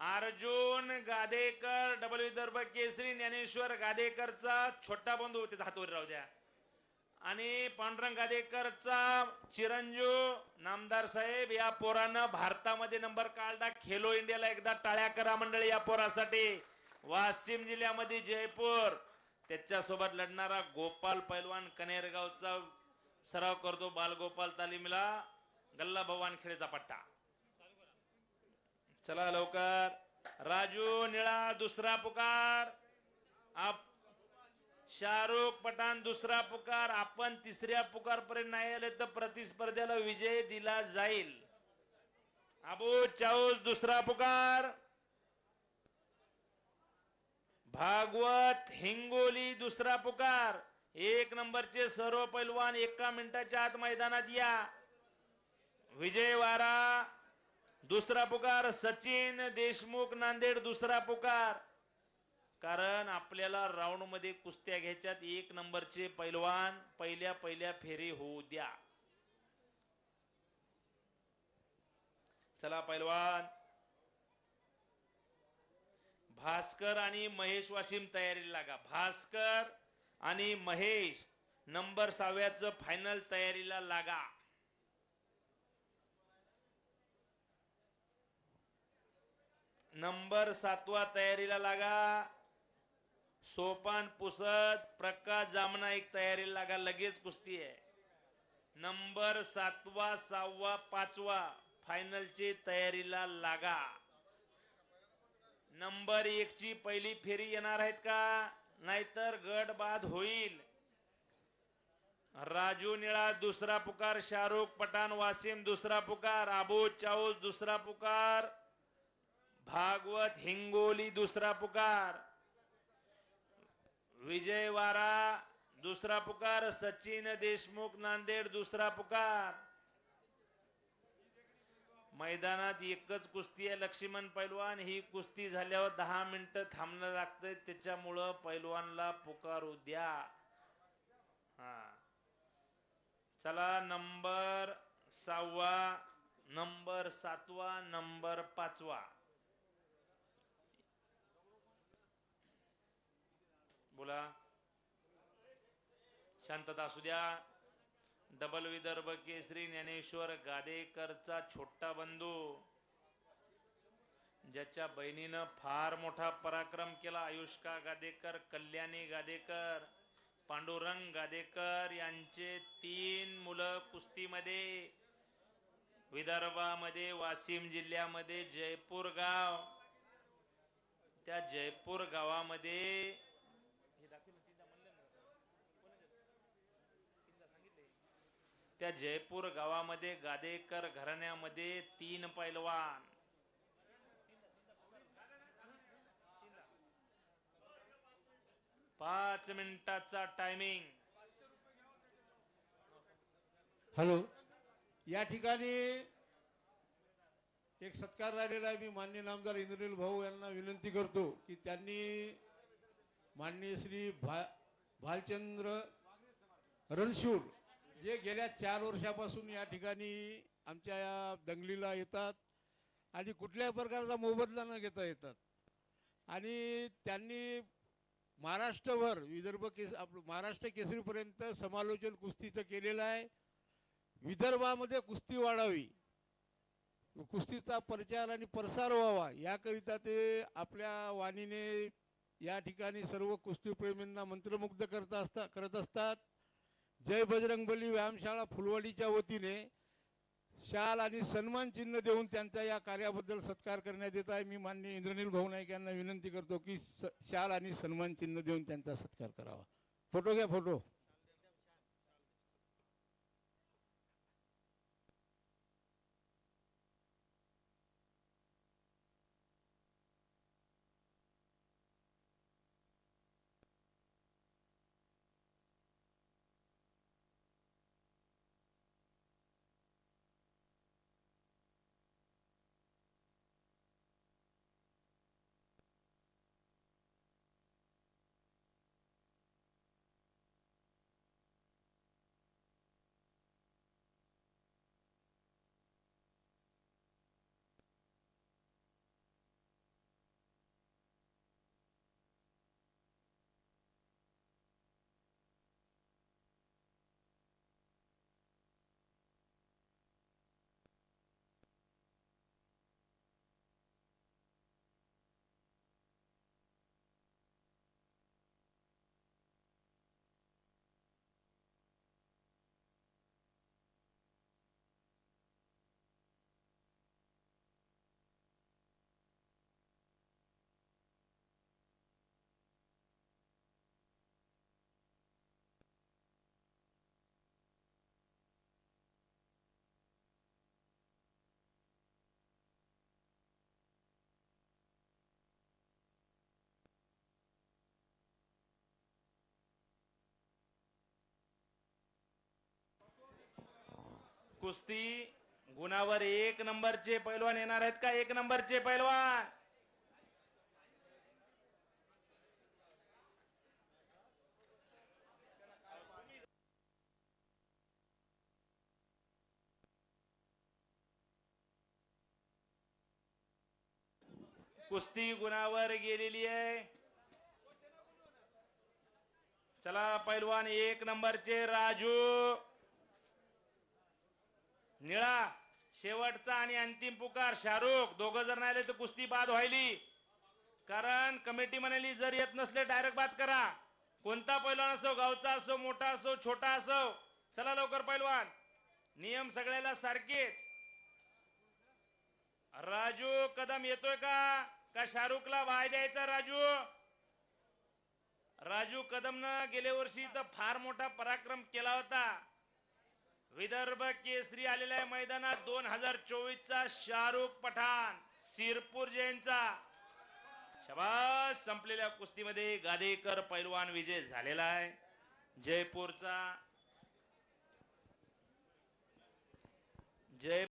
Arjun Gadekar double Vidarbha Kesari Dnyaneshwar गादेकरचा छोटा बंधू त्याचा हातवर राहू द्या. आणि पांडुरंग गादेकरचा चिरंजीव नामदार साहेब या पोरानं भारतामध्ये नंबर काढला. खेलो इंडियाला एकदा टाळ्या करा मंडळी या पोरासाठी. वाशिम जिल्ह्यामध्ये जयपूर. त्याच्यासोबत लढणारा गोपाल पैलवान कनेरगावचा सराव करतो बालगोपाल तालीमला. गल्ला भवान खेळेचा पट्टा. चला लवकर. राजू निळा दुसरा पुकार. आप शाहरुख पठाण दुसरा पुकार. आपण तिसऱ्या पुकार पर्यंत नाही आले तर प्रतिस्पर्ध्याला विजय दिला जाईल. अबू चाऊस दुसरा पुकार. भागवत हिंगोली दुसरा पुकार. एक नंबरचे सर्व पैलवान एका मिनिटाच्या आत मैदानात या. विजय वारा दुसरा पुकार सचिन देशमुख नांदेड दुसरा पुकार. कारण आपल्याला राऊंडमध्ये कुस्त्या घ्यायच्यात एक नंबरचे पैलवान पहिल्या पहिल्या फेरी होऊ द्या. चला पैलवान. भास्कर आणि महेश वाशिम तयारीला लागा. भास्कर आणि महेश नंबर सहाव्याचं फायनल तयारीला लागा. नंबर सातवा तयारीला लागा. सोपान पुसत प्रकाश जामना एक तयारीला लागा. लगेच कुस्ती आहे. नंबर सातवा सहावा पाचवा फायनलची तयारीला लागा. नंबर एक ची पहिली फेरी येणार आहेत का? नाहीतर गट बाद होईल. राजू निळा दुसरा पुकार. शाहरुख पठाण वासिम दुसरा पुकार. आबू चाऊस दुसरा पुकार. भागवत हिंगोली दुसरा पुकार. विजयवारा दुसरा पुकार सचिन देशमुख नांदेड दुसरा पुकार. मैदानात एकच कुस्ती आहे लक्ष्मण पैलवान. ही कुस्ती झाल्यावर दहा मिनिटं थांबणं लागतं त्याच्यामुळं पैलवानला पुकारू द्या हा. चला नंबर सहावा नंबर सातवा नंबर पाचवा. बोला. शांतता असू द्या. डबल विदर्भ केसरी ज्ञानेश्वर गादेकरचा छोटा बंधू. ज्याच्या बहिणीनं फार मोठा पराक्रम केला. आयुष्का गादेकर कल्याणी गादेकर पांडुरंग गादेकर यांचे तीन मुलं कुस्तीमध्ये विदर्भामध्ये वाशिम जिल्ह्यामध्ये जयपूर गाव. त्या जयपूर गावामध्ये हे दाखव ना, तीनदा म्हणलं ना. कोण आहे ते? तीनदा सांगितले. त्या जयपूर गावामध्ये गादेकर घराण्यामध्ये तीन पैलवान. पाच मिनिटाचा टायमिंग हॅलो या ठिकाणी एक सत्कार राहिलेला आहे. मी मान्य नामदार इंद्रनील भाऊ यांना विनंती करतो की त्यांनी माननीय श्री भा भालचंद्र रणशूर जे गेल्या चार वर्षापासून या ठिकाणी आमच्या या दंगलीला येतात आणि कुठल्याही प्रकारचा मोबदला न घेता येतात. आणि त्यांनी महाराष्ट्रभर विदर्भ केस आपलं महाराष्ट्र केसरीपर्यंत समालोचन कुस्तीचं केलेलं आहे. विदर्भामध्ये कुस्ती वाढावी. कुस्तीचा प्रचार आणि प्रसार व्हावा याकरिता ते आपल्या वाणीने या ठिकाणी सर्व कुस्तीप्रेमींना मंत्रमुग्ध करत असता करत असतात. जय बजरंगबली व्यायामशाळा फुलवाडीच्या वतीने शाल आणि सन्मान चिन्ह देऊन त्यांचा या कार्याबद्दल सत्कार करण्यात येत आहे. मी माननीय इंद्रनील भाऊ नाईक यांना विनंती करतो की स शाल आणि सन्मान चिन्ह देऊन त्यांचा सत्कार करावा. फोटो घ्या फोटो. कुस्ती गुणावर एक नंबरचे पैलवान येणार आहेत का? एक नंबरचे पैलवान. कुस्ती गुणावर गेलेली आहे. चला पैलवान एक नंबरचे राजू. निळा शेवटचा आणि अंतिम पुकार. शाहरुख दोघं जर नाही आले तर कुस्ती बाद व्हायली. कारण कमिटी म्हणाली जर येत नसले डायरेक्ट बाद करा. कोणता पैलवान असो गावचा असो मोठा असो छोटा असो चला लवकर पैलवान. नियम सगळ्याला सारखेच. राजू कदम येतोय का? का शाहरुखला वाय द्यायचा राजू? राजू कदमनं गेल्या वर्षी तर फार मोठा पराक्रम केला होता. विदर्भ केसरी आलेला आहे मैदानात. दोन हजार चोवीस चा शाहरुख पठाण सिरपूर जैनचा शबाश संपलेल्या कुस्तीमध्ये गादेकर पैलवान विजय झालेला आहे. जयपूरचा. जय